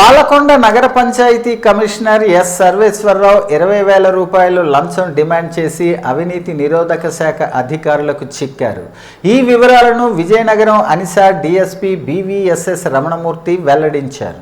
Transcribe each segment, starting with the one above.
పాలకొండ నగర panchayat commissioner S Sarveswara Rao ఇరవై వేల రూపాయలు లంచం డిమాండ్ చేసి అవినీతి నిరోధక శాఖ అధికారులకు చిక్కారు. ఈ వివరాలను విజయనగరం అనిసా డిఎస్పి బీవీఎస్ఎస్ రమణమూర్తి వెల్లడించారు.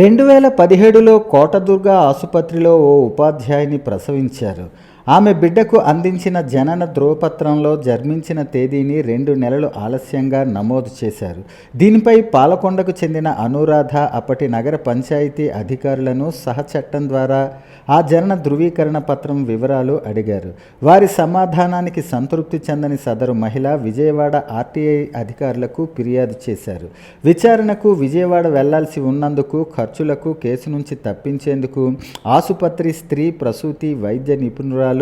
రెండు వేల పదిహేడులో కోటదుర్గ ఆసుపత్రిలో ఓ ఉపాధ్యాయుని ప్రసవించారు. ఆమె బిడ్డకు అందించిన జనన ధ్రువపత్రంలో జన్మించిన తేదీని రెండు నెలలు ఆలస్యంగా నమోదు చేశారు. దీనిపై పాలకొండకు చెందిన అనురాధ అప్పటి నగర పంచాయతీ అధికారులను సహచట్టం ద్వారా ఆ జనన ధృవీకరణ పత్రం వివరాలు అడిగారు. వారి సమాధానానికి సంతృప్తి చెందని సదరు మహిళ విజయవాడ ఆర్టీఐ అధికారులకు ఫిర్యాదు చేశారు. విచారణకు విజయవాడ వెళ్ళాల్సి ఉన్నందుకు ఖర్చులకు కేసు నుంచి తప్పించేందుకు ఆసుపత్రి స్త్రీ ప్రసూతి వైద్య నిపుణురాలు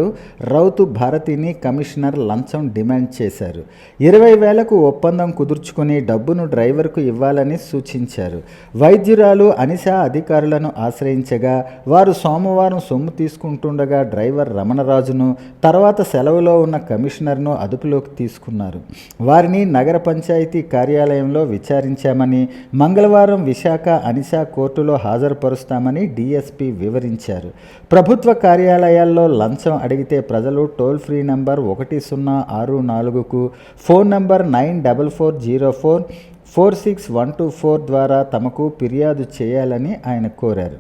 రౌతు భారతిని కమిషనర్ లంచం డిమాండ్ చేశారు. ఇరవై వేలకు ఒప్పందం కుదుర్చుకుని డబ్బును డ్రైవర్కు ఇవ్వాలని సూచించారు. వైద్యురాలు అనిషా అధికారులను ఆశ్రయించగా వారు సోమవారం సొమ్ము తీసుకుంటుండగా డ్రైవర్ రమణరాజును తర్వాత సెలవులో ఉన్న కమిషనర్ను అదుపులోకి తీసుకున్నారు. వారిని నగర పంచాయతీ కార్యాలయంలో విచారించామని మంగళవారం విశాఖ అనిషా కోర్టులో హాజరుపరుస్తామని డిఎస్పి వివరించారు. ప్రభుత్వ కార్యాలయాల్లో లంచం అడిగితే ప్రజలు టోల్ ఫ్రీ నంబర్ ఒకటి సున్నా ఆరు నాలుగుకు phone number nine double four zero four four six one two four ద్వారా తమకు ఫిర్యాదు చేయాలని ఆయన కోరారు.